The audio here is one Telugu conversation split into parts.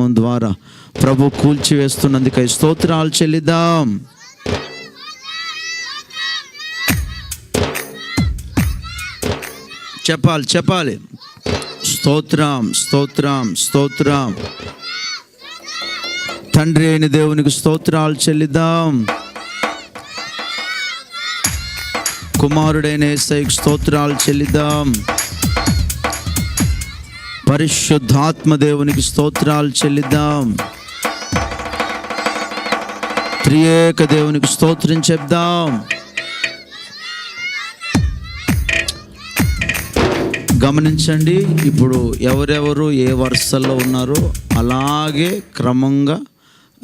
ద్వారా ప్రభు కూల్చివేస్తున్నందుకై స్తోత్రాలు చెల్లిద్దాం. చెప్పాలి చెప్పాలి. స్తోత్రం స్తోత్రం స్తోత్రం. తండ్రి అయిన దేవునికి స్తోత్రాలు చెల్లిద్దాం. కుమారుడైన ఏసైకి స్తోత్రాలు చెల్లిద్దాం. పరిశుద్ధాత్మ దేవునికి స్తోత్రాలు చెల్లిద్దాం. త్రియేక దేవునికి స్తోత్రం చెప్దాం. గమనించండి ఇప్పుడు ఎవరెవరు ఏ వరుసల్లో ఉన్నారో అలాగే క్రమంగా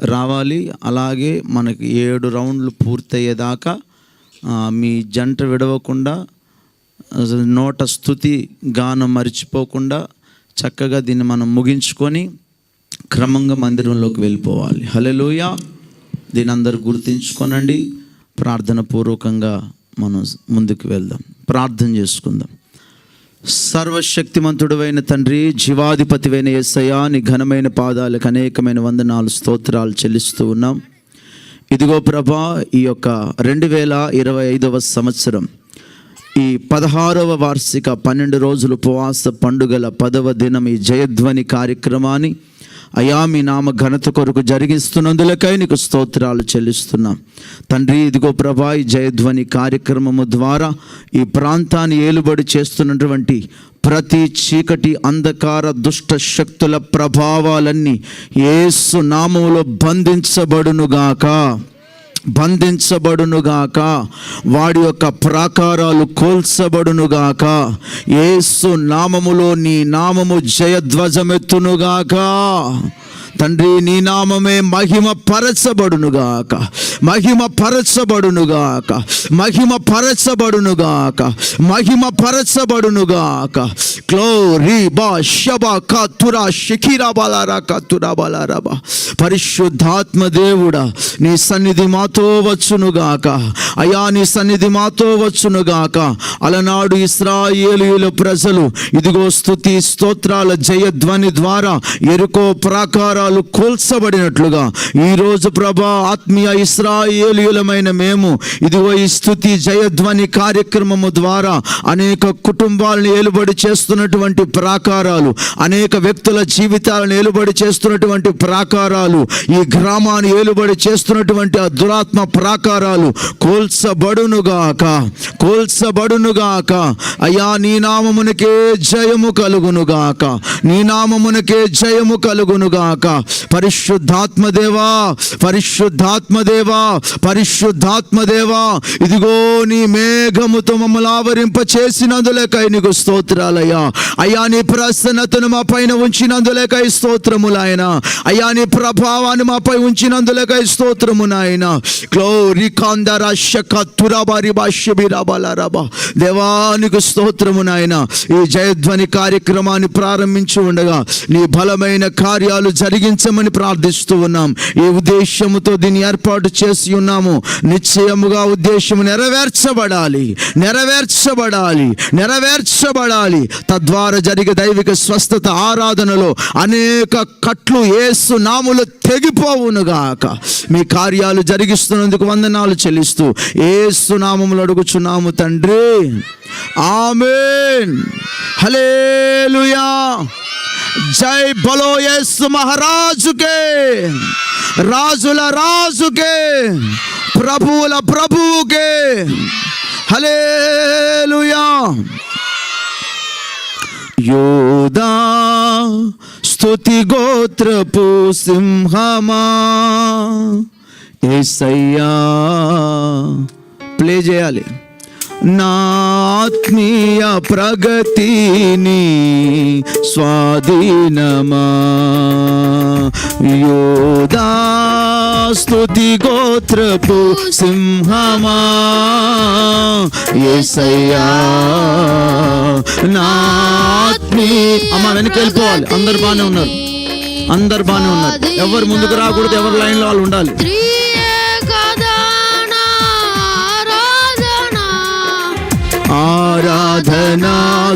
రావాలి. అలాగే మనకి ఏడు రౌండ్లు పూర్తయ్యేదాకా మీ జంట విడవకుండా నోట స్థుతి గానం మర్చిపోకుండా చక్కగా దీన్ని మనం ముగించుకొని క్రమంగా మందిరంలోకి వెళ్ళిపోవాలి. హలెలోయ దీని అందరు గుర్తించుకోనండి. ప్రార్థన పూర్వకంగా మనం ముందుకు వెళ్దాం. ప్రార్థన చేసుకుందాం. సర్వశక్తిమంతుడవైన తండ్రి జీవాధిపతివైన ఎస్సయా నీ ఘనమైన పాదాలకు అనేకమైన వందనాలు స్తోత్రాలు చెల్లిస్తూ ఉన్నాం. ఇదిగో ప్రభా ఈ యొక్క రెండు వేల ఇరవై ఐదవ సంవత్సరం ఈ పదహారవ వార్షిక పన్నెండు రోజులు ఉపవాస పండుగల పదవ దినం ఈ జయధ్వని కార్యక్రమాన్ని అయా మీ నామ ఘనత కొరకు జరిగిస్తున్నందులకై నీకు స్తోత్రాలు చెల్లిస్తున్నాం. తండ్రి ఇదిగో ప్రభా ఈ జయధ్వని కార్యక్రమము ద్వారా ఈ ప్రాంతాన్ని ఏలుబడి చేస్తున్నటువంటి ప్రతి చీకటి అంధకార దుష్ట శక్తుల ప్రభావాలన్నీ ఏసు నామములో బంధించబడునుగాక. బంధించబడునుగాక. వాడి యొక్క ప్రాకారాలు కోల్చబడునుగాక. ఏసు నామములో నీ నామము జయధ్వజమెత్తునుగాక. తండ్రి నీ నామమే మహిమ పరచబడునుగాక మహిమ పరచబడునుగాక మహిమ పరచబడునుగాక మహిమ పరచబడునుగాక గ్లోరీ బా షబా కతురా షిఖిరా బలారా కతురా బలారబా పరిశుద్ధాత్మ దేవుడా నీ సన్నిధి మాతో వచ్చునుగాక. అయా నీ సన్నిధి మాతో వచ్చునుగాక. అలనాడు ఇస్రాయేలీల ప్రజలు ఇదిగో స్తుతి స్తోత్రాల జయధ్వని ద్వారా ఎరుకో ప్రాకారాలు కూల్చబడినట్లుగా. ఈ రోజు ప్రభా ఆత్మీయ ఇస్రాయేలీయులమైన మేము ఇదిగో ఈ స్థుతి జయధ్వని కార్యక్రమము ద్వారా అనేక కుటుంబాలను ఏలుబడి చేస్తున్నటువంటి ప్రాకారాలు అనేక వ్యక్తుల జీవితాలను ఏలుబడి చేస్తున్నటువంటి ప్రాకారాలు ఈ గ్రామాన్ని ఏలుబడి చేస్తున్నటువంటి ఆ దురాత్మ ప్రాకారాలు కోల్చబడునుగాక కోల్చబడునుగాక. అయ్యా నీ నామమునకే జయము కలుగునుగాక నీ నామమునకే జయము కలుగునుగాక. పరిశుద్ధాత్మదేవా పరిశుద్ధాత్మదేవా పరిశుద్ధాత్మదేవా ఇదిగో నీ మేఘముతో మమ్మల్ని ఆవరింప చేసినందులకై నీకు స్తోత్రాలయ్యా. అయ్యా నీ ప్రసన్నతను మా పైన ఉంచినందులకై స్తోత్రములాయన అయ్యా నీ ప్రభావాన్ని మాపై ఉంచినందులకై స్తోత్రము నాయన. గ్లోరీ కాందర శక తురబారి భాష్యబిరాబాలారాబా దేవానికి స్తోత్రము నాయన. ఈ జయధ్వని కార్యక్రమాన్ని ప్రారంభించి ఉండగా నీ బలమైన కార్యాలు జరిగి కలిగించమని ప్రార్థిస్తూ ఉన్నాం. ఈ ఉద్దేశముతో దీన్ని ఏర్పాటు చేసి ఉన్నాము. నిశ్చయముగా ఉద్దేశము నెరవేర్చబడాలి. నెరవేర్చబడాలి. నెరవేర్చబడాలి. తద్వారా జరిగే దైవిక స్వస్థత ఆరాధనలో అనేక కట్లు ఏసు నాములు తెగిపోవునుగాక మీ కార్యాలు జరిగిస్తున్నందుకు వందనాలు చెల్లిస్తూ ఏసు నామములు అడుగుచున్నాము తండ్రి. ఆమెన్ హలేలుయా జై బలో యేసు మహారాజుకే రాజుల రాజుకే ప్రభువుల ప్రభువుకే హలేలుయా యోదా స్తుతి గోత్రపు సింహమా ఏసయ్యా ప్లే చేయాలి నాత్మీయ ప్రగతిని స్వాధీనమా. యోదా స్తుతి గోత్రపు సింహమా. ఏసయ్యా నాత్మీ. అమ్మ వెనక్కి వెళ్ళిపోవాలి. అందరు బాగానే ఉన్నారు. అందరు బాగానే ఉన్నారు. ఎవరు ముందుకు రాకూడదు ఎవరు లైన్లో వాళ్ళు ఉండాలి.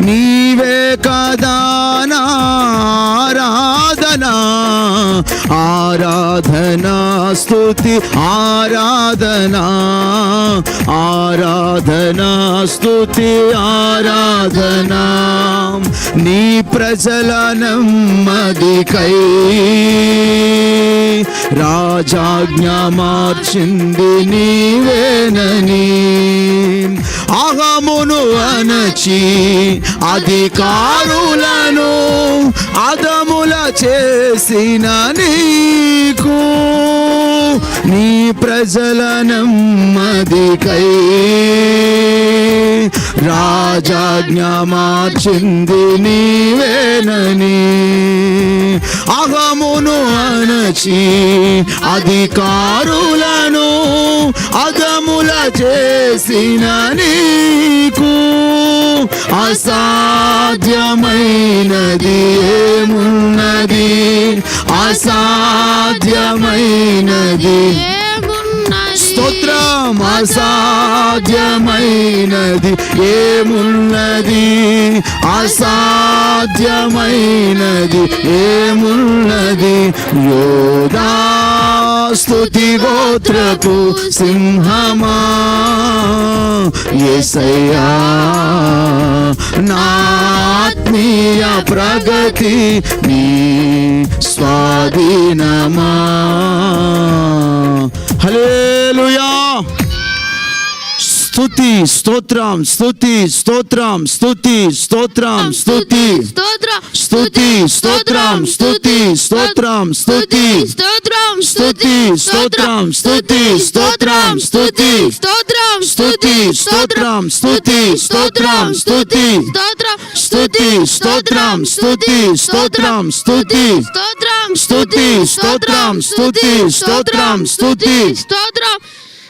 నీవే కదా నా ఆరాధనా ఆరాధనా స్తుతి ఆరాధనా? ఆరాధనా స్తుతి ఆరాధనా? నీ ప్రజల నెమ్మదికై రాజాజ్ఞ మార్చింది నీవేనని అహమును అనచి అధికారులను అదముల చేసిన నీకు. నీ ప్రజల నెమ్మదికై రాజాజ్ఞ మార్చింది నీవేనని అగమును అనచి అధికారులను అగముల చేసిన నీకు అసాధ్యమైనది ఏమున్నది? అసాధ్యమైనది స్తోత్రం అసాధ్యమైనది ఏమున్నది? అసాధ్యమైనది ఏమున్నది? యోగా స్తుతి గోత్రపు సింహమా? ఎసయ్యా నాత్మీయ ప్రగతి నీ స్వాధీనమా? ஹலேலுயா స్తుతి స్తోత్రం స్తుతి స్తోత్రం స్తుతి స్తోత్రం స్తుతి స్తోత్రం స్తుతి స్తోత్రం స్తుతి స్తోత్రం స్తుతి స్తోత్రం స్తుతి స్తోత్రం స్తుతి స్తోత్రం స్తుతి స్తోత్రం స్తుతి స్తోత్రం స్తుతి స్తోత్రం స్తుతి స్తోత్రం స్తుతి స్తోత్రం స్తుతి స్తోత్రం స్తుతి స్తోత్రం స్తుతి స్తోత్రం స్తుతి స్తోత్రం స్తుతి స్తోత్రం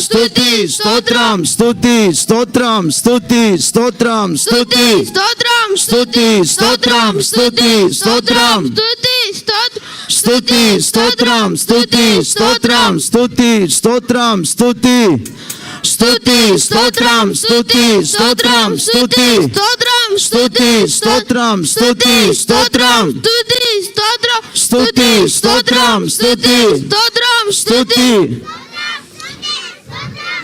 స్తుతి స్తోత్రం స్తుతి స్తోత్రం స్తుతి స్తోత్రం స్తుతి స్తోత్రం స్తుతి స్తోత్రం స్తుతి స్తోత్రం స్తుతి స్తోత్రం స్తుతి స్తోత్రం స్తుతి స్తోత్రం స్తుతి స్తుతి స్తోత్రం స్తుతి స్తోత్రం స్తుతి స్తుతి స్తోత్రం స్తుతి స్తోత్రం స్తుతి స్తోత్రం స్తుతి స్తోత్రం స్తుతి స్తోత్రం స్తుతి స్తోత్రం స్తుతి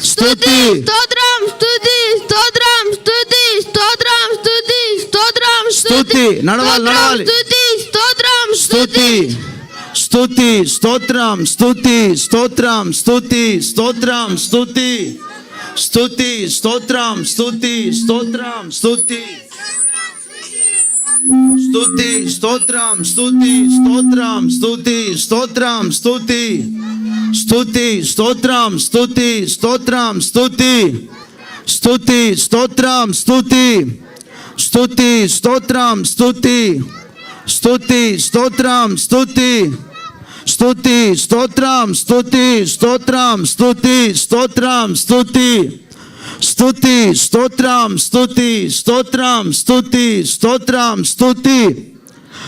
స్థుతి స్తోత్రం స్థుతి స్తోత్రం స్థుతి స్తోత్రం స్థుతి స్తోత్రం స్థుతి నడవాలి నడవాలి. స్థుతి స్తోత్రం స్థుతి స్థుతి స్తోత్రం స్థుతి స్తోత్రం స్థుతి స్తోత్రం స్థుతి స్థుతి స్తోత్రం స్థుతి స్తోత్రం స్థుతి στούτι στοτράμ στούτι στοτράμ στούτι στοτράμ στούτι στούτι στοτράμ στούτι στοτράμ στούτι στούτι στοτράμ στούτι στούτι στοτράμ στούτι στούτι στοτράμ στούτι στούτι στοτράμ στούτι στοτράμ στούτι στοτράμ στούτι స్థుతి స్తోత్రం స్థుతి స్తోత్రం స్థుతి స్తోత్రం స్థుతి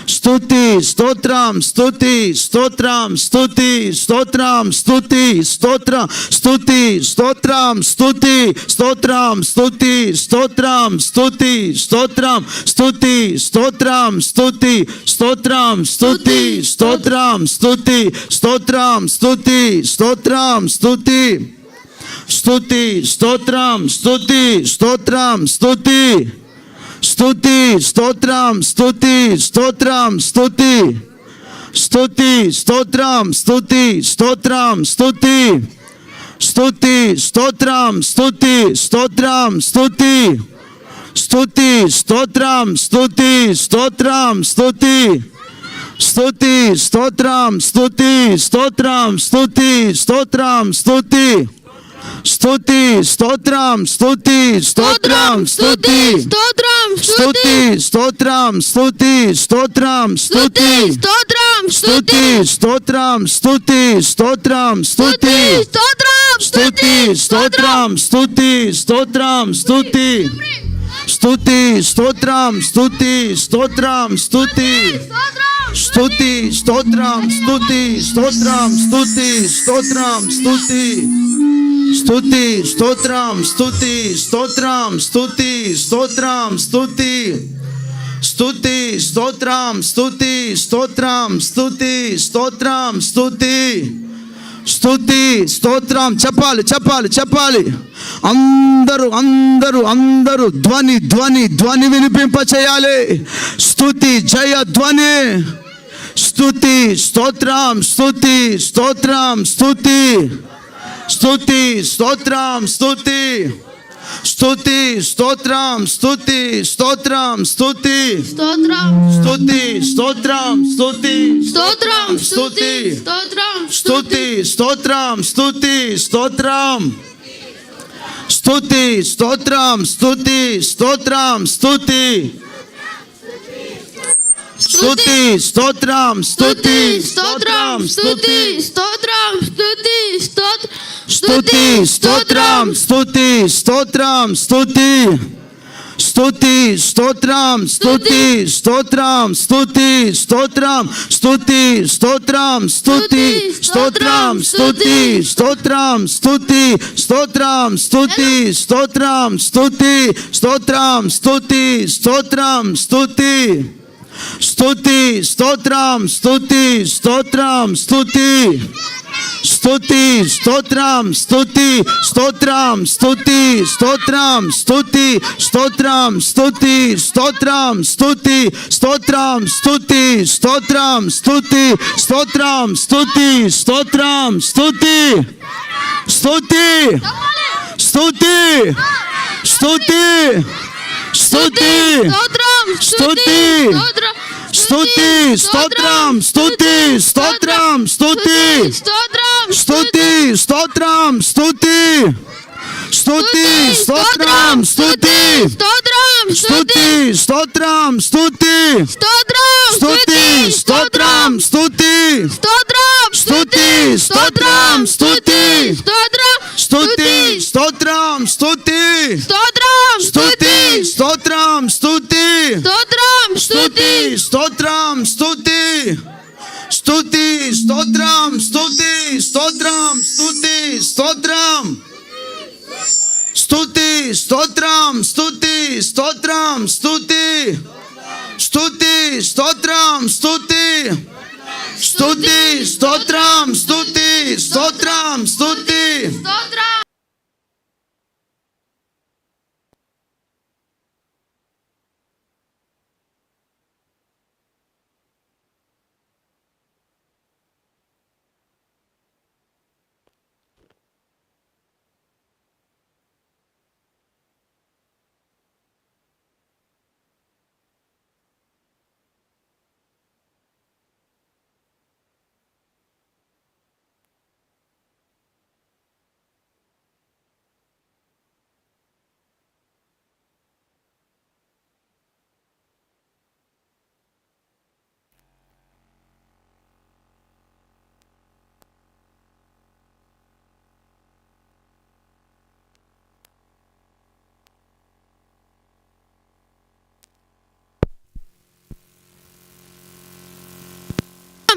స్థుతి స్తోత్రం స్థుతి స్తోత్రం స్థుతి స్తోత్రం స్థుతి స్తోత్ర స్థుతి స్తోత్రం స్థుతి స్తోత్రం స్థుతి స్తోత్రం స్థుతి స్తోత్రం స్థుతి స్తోత్రం స్థుతి స్తోత్రం స్థుతి స్తోత్రం స్థుతి స్తోత్రం స్థుతి స్తోత్రం స్థుతి స్థుతి స్తోత్రం స్థుతి స్తోత్రం స్థుతి స్థుతి స్తోత్రం స్థుతి స్తోత్రం స్థుతి స్థుతి స్తోత్రం స్థుతి స్తోత్రం స్థుతి స్థుతి స్తోత్రం స్థుతి స్తోత్రం స్థుతి స్థుతి స్తోత్రం స్థుతి స్తోత్రం స్థుతి స్థుతి స్తోత్రం స్థుతి స్తోత్రం స్థుతి స్తోత్రం స్థుతి స్తుతి స్తోత్రం స్తుతి స్తోత్రం స్తుతి స్తోత్రం స్తుతి స్తోత్రం స్తుతి స్తోత్రం స్తుతి స్తోత్రం స్తుతి స్తోత్రం స్తుతి స్తోత్రం స్తుతి స్తోత్రం స్తుతి స్తోత్రం స్తుతి స్తోత్రం స్తుతి స్తుతి స్తోత్రం స్తుతి స్తోత్రం స్తుతి స్తుతి స్తోత్రం స్తుతి స్తోత్రం స్తుతి స్తోత్రం స్తుతి స్తుతి స్తోత్రం స్తుతి స్తోత్రం స్తుతి స్తోత్రం స్తుతి. స్తుతి స్తోత్రం స్తుతి స్తోత్రం స్తుతి స్తోత్రం స్తుతి. స్తుతి స్తోత్రం చెప్పాలి చెప్పాలి చెప్పాలి. అందరూ అందరూ అందరూ ధ్వని ధ్వని ధ్వని వినిపింప చేయాలి. స్తుతి జయ ధ్వని. స్తుతి స్తోత్రం స్తుతి స్తోత్రం స్తుతి. స్థుతి స్తోత్రం స్థుతి స్థుతి స్తోత్రం స్థుతి స్తోత్రం స్థుతి స్థుతి స్తోత్రం స్థుతి స్తోత్రం స్థుతి స్థుతి స్తోత్రం స్థుతి స్తోత్రం స్థుతి స్తోత్రం. స్థుతి స్తోత్రం స్థుతి స్థుతి స్తోత్రం స్థుతి స్తోత్రం స్థుతి స్తోత్రం స్థుతి స్తోత్రం. స్తుతి స్తోత్రం స్తుతి స్తోత్రం స్తుతి స్తుతి స్తోత్రం స్తుతి స్తోత్రం స్తుతి స్తోత్రం స్తుతి స్తోత్రం స్తుతి స్తోత్రం స్తుతి స్తోత్రం స్తుతి స్తోత్రం స్తుతి స్తోత్రం స్తుతి స్తోత్రం స్తుతి స్తోత్రం స్తుతి స్తుతి స్తోత్రం స్తుతి స్తోత్రం స్తుతి స్తుతి స్తోత్రం స్తుతి స్తోత్రం స్తుతి స్తోత్రం స్తుతి స్తోత్రం స్తుతి స్తోత్రం స్తుతి స్తోత్రం స్తుతి స్తోత్రం స్తుతి స్తోత్రం స్తుతి స్తోత్రం స్తుతి స్తుతి స్తుతి స్తుతి స్థుతి స్థుతి స్థుతి స్తోత్రం స్థుతి స్తోత్రం స్థుతి స్థుతి స్తోత్రం స్థుతి స్థుతి స్తోత్రం స్థుతి స్థుతి స్తోత్రం స్థుతి స్థుతి స్తోత్రం స్థుతి స్థుతి స్తోత్రం స్థుతి స్థుతి స్తోత్రం స్థుతి స్తోత్రం స్తోత్రం స్తుతి. స్తోత్రం స్తుతి స్తోత్రం స్తుతి. స్తుతి స్తోత్రం స్తుతి స్తోత్రం స్తుతి స్తోత్రం స్తుతి స్తోత్రం స్తుతి స్తోత్రం స్తుతి స్తుతి స్తోత్రం స్తుతి స్తుతి స్తోత్రం స్తుతి స్తోత్రం స్తుతి స్తోత్రం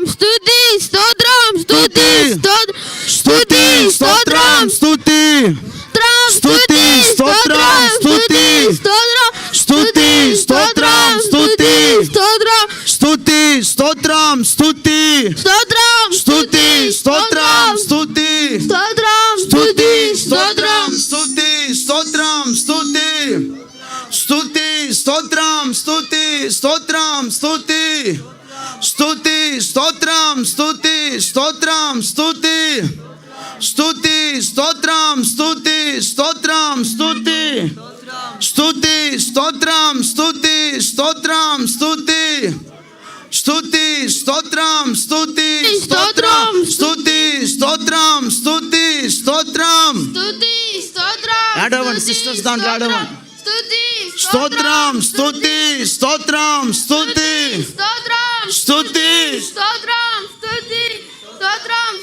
స్తుతి స్తోత్రం స్తుతి స్తుతి స్తోత్రం స్తుతి స్తుతి స్తోత్రం స్తుతి స్తుతి స్తోత్రం స్తుతి స్తోత్రం స్తుతి స్తోత్రం స్తుతి స్తోత్రం స్తుతి స్తోత్రం స్తుతి స్తోత్రం స్తుతి స్తోత్రం స్తుతి స్తోత్రం స్తుతి స్తుతి స్తోత్రం స్తుతి స్తోత్రం స్తుతి స్తోత్రం స్తుతి స్తోత్రం స్థుతి స్థుతి స్తోత్రం స్థుతి స్తోత్రం స్థుతి స్థుతి స్తోత్రం స్థుతి స్తోత్రం స్థుతి స్థుతి స్తోత్రం స్థుతి స్తోత్రం స్థుతి స్తోత్రం స్థుతి స్తోత్రం స్థుతి స్తోత్రం ఆడవండి సిస్టర్స్ దాంట్లో ఆడవండి స్తోత్రం స్థుతి స్తోత్రం స్థుతి స్తోత్రం స్థుతి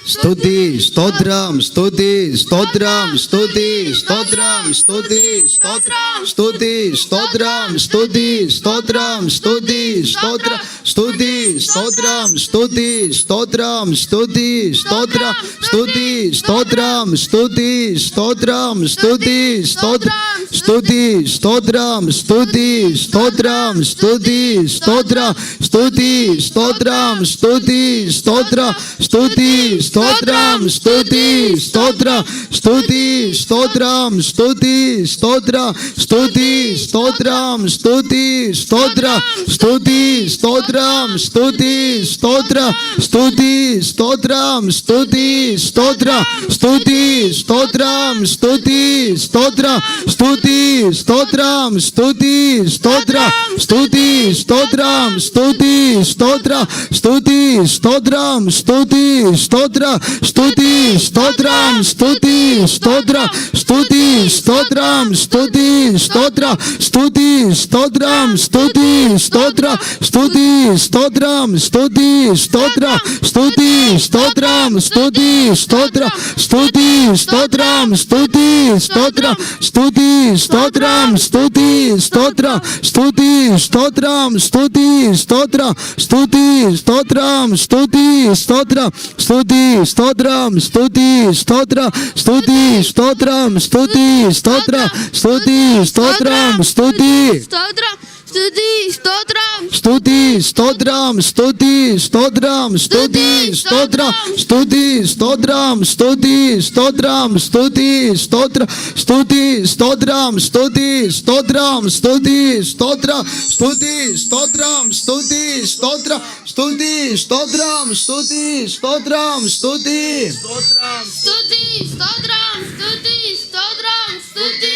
స్తుతి స్తోత్రం స్తుతి స్తోత్రం స్తుతి స్తోత్రం స్తుతి స్తోత్రం స్తుతి స్తోత్రం స్తుతి స్తోత్రం స్తుతి స్తోత్రం స్తుతి స్తోత్రం స్తుతి స్తోత్రం స్తుతి స్తోత్రం స్తుతి స్తోత్రం స్తుతి స్తోత్రం స్తుతి స్తోత్రం స్తుతి స్తోత్రం స్తుతి స్తోత్రం స్తుతి స్తోత్రం స్తుతి స్తోత్రం స్తుతి స్తోత్రం స్తుతి స్తోత్రం స్తుతి స్తోత్రం స్తుతి స్తోత్రం స్తుతి స్తోత్రం స్తుతి స్తోత్రం స్తుతి స్తోత్రం స్తుతి స్తోత్రం స్తుతి స్తోత్రం స్తుతి స్తోత్రం స్తుతి స్తోత్రం స్తుతి స్తోత్రం స్తుతి స్తోత్రం స్తుతి స్తోత్రం స్తుతి స్తోత్రం స్తుతి స్తోత్రం స్తుతి స్తోత్రం స్తుతి స్తోత్రం స్తుతి స్తోత్రం స్తుతి స్తోత్రం స్తుతి స్తోత్రం స్తుతి స్తోత్రం స్తుతి స్తోత్రం స్తుతి స్తోత్రం స్తుతి స్తోత్రం స్తుతి స్తోత్రం స్తుతి స్తోత్రం స్తుతి స్తోత్రం స్తుతి స్తోత్రం స్తుతి స్తోత్రం స్తుతి స్తోత్రం స్తుతి స్తోత్రం స్తుతి స్తోత్రం స్తుతి స్తోత్రం స్తుతి స్తోత్రం స్తుతి స్తోత్రం స్తుతి స్తోత్రం స్తుతి స్తోత్రం స్తుతి స్తోత్ర స్తుతి స్తోత్రం స్తుతి స్తోత్ర స్తుతి స్తోత్రం స్తుతి. స్తోత్రం స్తుతి స్తోత్రం స్తుతి స్తోత్రం స్తుతి స్తోత్రం స్తుతి స్తోత్రం స్తుతి స్తోత్రం స్తుతి స్తోత్రం స్తుతి స్తోత్ర స్తుతి స్తోత్రం స్తుతి స్తోత్రం స్తుతి స్తోత్రం స్తుతి స్తోత్రం స్తుతి స్తోత్రం స్తుతి స్తోత్రం స్తుతి స్తోత్రం స్తుతి స్తుతి స్తోత్రం స్తుతి స్తోత్రం స్తుతి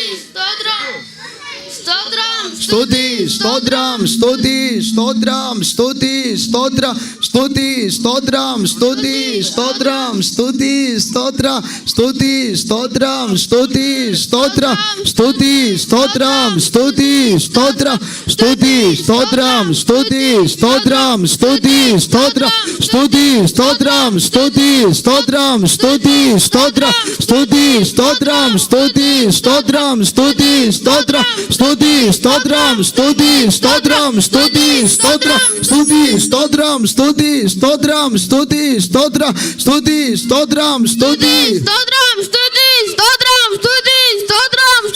స్తుతి స్తోత్రం స్తుతి స్తోత్రం స్తుతి స్తోత్రం స్థుతి స్తోత్రం స్థుతి స్తోత్రం స్థుతి స్తోత్ర స్థుతి స్తోత్రం స్థుతి స్తోత్ర స్థుతి స్తోత్రం స్థుతి స్తోత్ర స్థుతి స్తోత్రం స్థుతి స్తోత్రం స్థుతి స్తోత్ర స్థుతి స్తోత్రం స్థుతి స్తోత్రం స్థుతి స్తోత్ర స్థుతి స్తోత్రం స్థుతి స్తోత్రం స్థుతి స్తోత్ర స్థుతి స్తోత్రం స్థుతి స్తోత్రం స్థుతి స్తోత్ర స్థుతి స్తోత్రం స్థుతి స్తుతి స్తోత్రం స్తుతి స్తోత్రం స్తుతి స్తోత్రం స్తుతి స్తోత్రం స్తుతి స్తోత్రం స్తుతి స్తోత్రం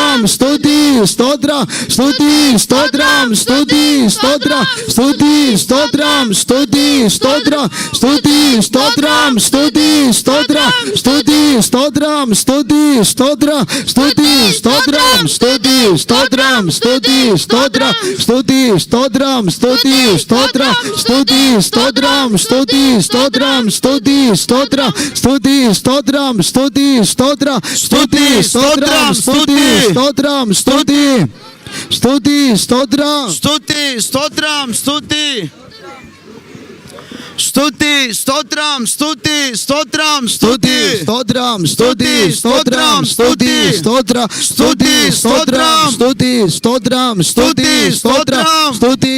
స్తోత్రం స్తుతి స్తోత్ర స్తుతి స్తోత్రం స్తుతి స్తోత్ర స్తుతి స్తోత్రం స్తుతి స్తోత్ర స్తుతి స్తోత్రం స్తుతి స్తోత్ర స్తుతి స్తోత్రం స్తుతి స్తోత్ర స్తుతి స్తోత్రం స్తుతి స్తోత్రం స్తుతి స్తోత్ర స్తుతి స్తోత్రం స్తుతి స్తోత్ర స్తుతి స్తోత్రం స్తుతి స్తోత్రం స్తుతి స్తోత్ర స్తుతి స్తోత్రం స్తుతి స్తోత్ర స్తుతి స్తోత్రం స్తుతి స్తోత్రం స్తుతి స్తుతి స్తోత్రం స్తుతి స్తోత్రం స్తుతి స్తుతి స్తోత్రం స్తుతి స్తోత్రం స్తుతి స్తోత్రం స్తుతి స్తోత్రం స్తుతి స్తోత్రం స్తుతి స్తోత్రం స్తుతి స్తోత్రం స్తుతి స్తోత్రం స్తుతి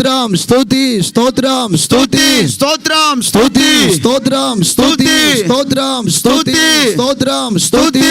స్తోత్రం స్తుతి స్తోత్రం స్తుతి స్తోత్రం స్తుతి స్తోత్రం స్తుతి స్తోత్రం స్తుతి స్తోత్రం స్తుతి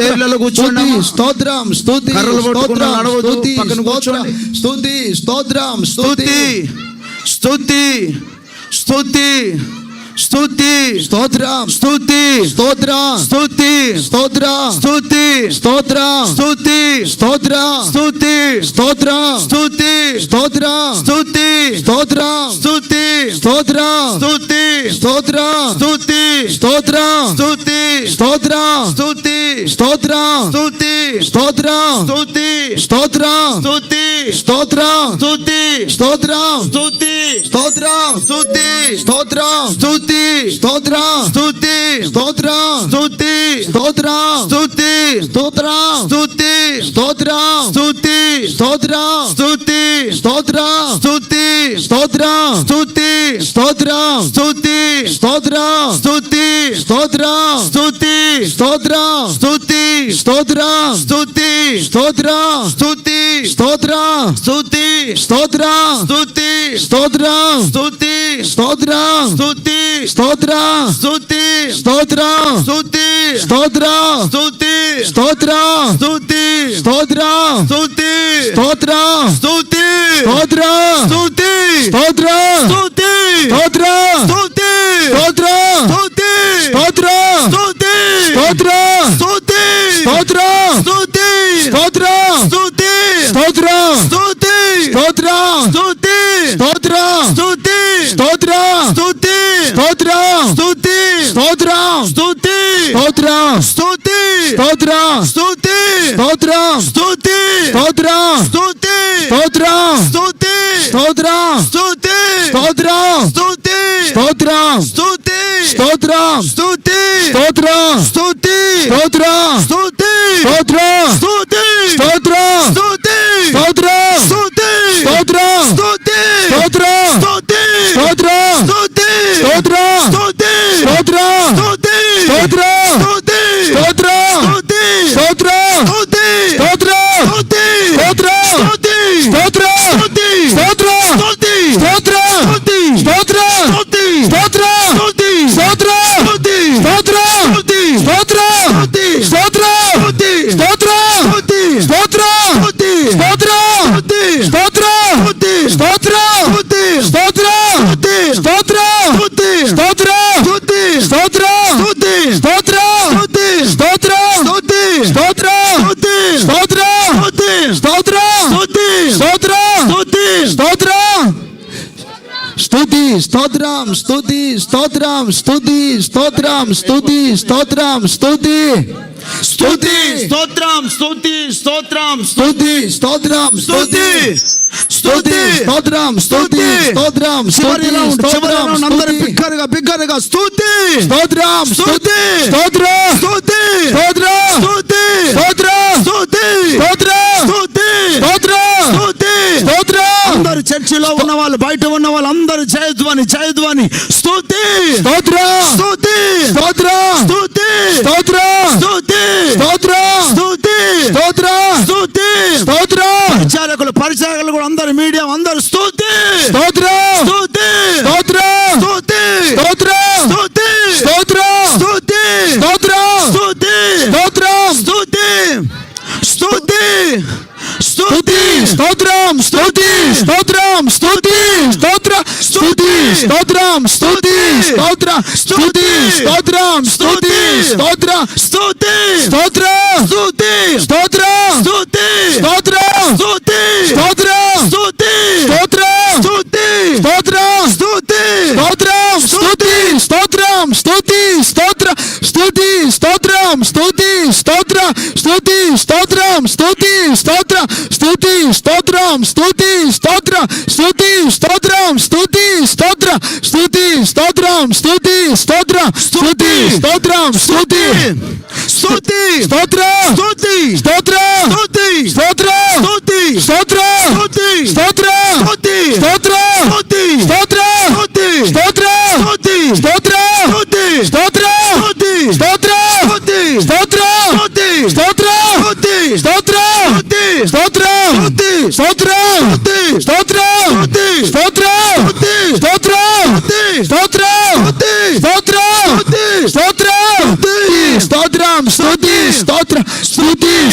చైర్లలో కూర్చోండి. స్తోత్రం స్తుతి స్తోత్రం స్తుతి. స్తుతి స్తోత్రం స్తుతి. స్తుతి స్తుతి స్తుతి స్తుతి. స్తోత్రం స్తుతి స్తోత్రం స్తుతి స్తోత్రం. స్తుతి. స్తోత్రం స్తుతి స్తోత్రం స్తుతి స్తోత్రం స్తుతి స్తోత్రం స్తుతి స్తోత్రం స్తుతి స్తోత్రం స్తుతి స్తోత్రం స్తుతి స్తోత్రం స్తుతి స్తోత్రం స్తుతి స్తోత్రం స్తుతి స్తోత్రం స్తుతి స్తోత్రం స్తుతి స్తోత్రం స్తుతి స్తోత్రం స్తుతి స్తోత్రం స్తుతి స్తోత్రం స్తుతి స్తోత్రం స్తుతి స్తోత్రం స్తుతి స్తోత్రం స్తుతి స్తోత్రం స్తుతి స్తోత్రం స్తుతి స్తోత్రం స్తుతి స్తోత్రం స్తుతి స్తోత్రం స్తుతి స్తోత్రం స్తుతి స్తోత్రం స్తుతి స్తోత్రం స్తుతి స్తోత్రం స్తుతి స్తోత్రం స్తుతి స్తోత్రం స్తుతి స్తోత్రం స్తుతి స్తోత్రం స్తుతి స్తోత్రం స్తుతి స్తోత్రం స్తుతి స్తోత్రం స్తుతి స్తోత్రం స్తుతి స్తోత్రం స్తుతి స్తోత్రం స్తుతి స్తోత్రం స్తుతి స్తోత్రం స్తుతి స్తోత్రం స్తుతి స్తోత్రం స్తుతి స్తోత్రం స్తుతి స్తోత్రం స్తుతి స్తోత్రం స్తుతి స్తోత్రం స్తుతి స్తోత్రం స్తుతి స్తోత్రం స్తుతి స్తోత్రం స్తుతి స్తోత్రం స్తుతి స్తోత్రం స్తుతి స్తోత్రం స్తుతి స్తోత్రం స్తుతి స్తోత్రం స్తుతి స్తోత్రం స్తుతి స్తోత్రం స్తుతి స్తోత్రం స్తుతి స్తోత్రం స్తుతి స్తోత్రం స్తుతి స్తోత్రం స్తుతి స్తోత్రం స్తుతి స్తోత్రం స్తుతి స్తోత్రం స్తుతి స్తోత్రం స్తుతి స్తోత్రం స్తుతి స్తోత్రం స్తుతి స్తోత్రం స్తోత్రం స్తుతి స్తోత్రం స్తుతి స్తోత్రం స్తుతి స్తోత్రం స్తుతి స్తోత్రం స్తుతి స్తోత్రం స్తుతి స్తోత్రం స్తుతి స్తోత్రం స్తుతి స్తోత్రం స్తుతి స్తోత్రం స్తుతి స్తోత్రం స్తుతి స్తోత్రం స్తోత్రం స్తుతి స్తోత్రం స్తుతి స్తోత్రం స్తుతి స్తోత్రం స్తుతి. స్తుతి స్తోత్రం స్తుతి స్తోత్రం స్తుతి స్తోత్రం స్తుతి. స్తుతి స్తోత్రం స్తుతి స్తోత్రం స్తుతి స్తోత్రం అందరూ బిగ్గరగా బిగ్గరగా స్తుతి. స్తోత్రం స్తుతి స్తోత్రం స్తుతి స్తోత్రం స్తుతి. స్తోత్రం స్తుతి స్తోత్రం స్తుతి స్తోత్రం స్తుతి స్తోత్రం అందరు చర్చిలో ఉన్న వాళ్ళు బయట ఉన్న వాళ్ళు అందరూ జయధ్వని అని స్తుతి. అని స్తోత్రం. ಸ್ತೋತ್ರ ಸ್ತುತಿ ಸ್ತೋತ್ರ ಸ್ತುತಿ ಸ್ತೋತ್ರ స్తోత్ర స్తుతి స్తోత్రం స్తుతి స్తోత్ర స్తుతి స్తోత్రం స్తుతి స్తోత్ర స్తుతి స్తోత్రం స్తుతి స్తోత్ర స్తుతి స్తోత్రం స్తుతి స్తోత్ర స్తుతి స్తోత్రం స్తుతి స్తుతి స్తోత్ర స్తుతి స్తోత్ర స్తుతి స్తోత్ర స్తుతి స్తోత్ర స్తుతి స్తోత్ర స్తుతి స్తోత్ర స్తుతి స్తోత్ర స్తుతి స్తోత్ర స్తుతి స్తోత్ర స్తుతి స్తోత్ర స్తుతి స్తోత్ర స్తుతి స్తోత్రం స్తుతి స్తోత్రం స్తుతి స్తోత్రం స్తుతి స్తోత్రం స్తుతి స్తోత్రం స్తుతి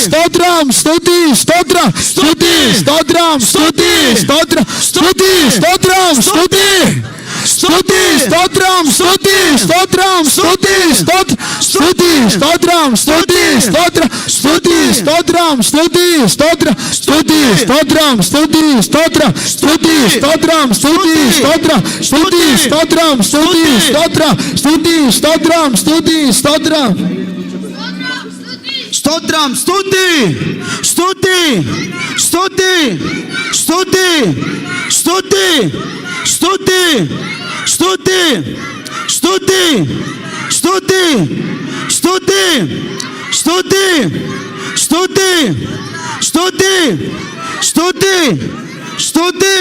స్తోత్రం స్తుతి స్తోత్రం స్తుతి స్తోత్రం స్తుతి స్తుతి స్తోత్రం స్తుతి స్తోత్రం స్తుతి స్తోత్రం స్తుతి స్తోత్ర స్తుతి స్తోత్రం స్తుతి స్తోత్ర స్తుతి స్తోత్రం స్తుతి స్తోత్ర స్తుతి స్తోత్రం స్తుతి స్తోత్ర స్తుతి స్తోత్రం స్తుతి స్తోత్ర స్తుతి స్తోత్రం స్తుతి స్తోత్రం. స్తోత్రం స్తుతి స్తుతి స్తుతి స్తుతి స్తుతి స్తుతి స్తుతి స్తుతి స్తుతి స్తుతి స్తుతి స్తుతి స్తుతి స్తుతి స్తుతి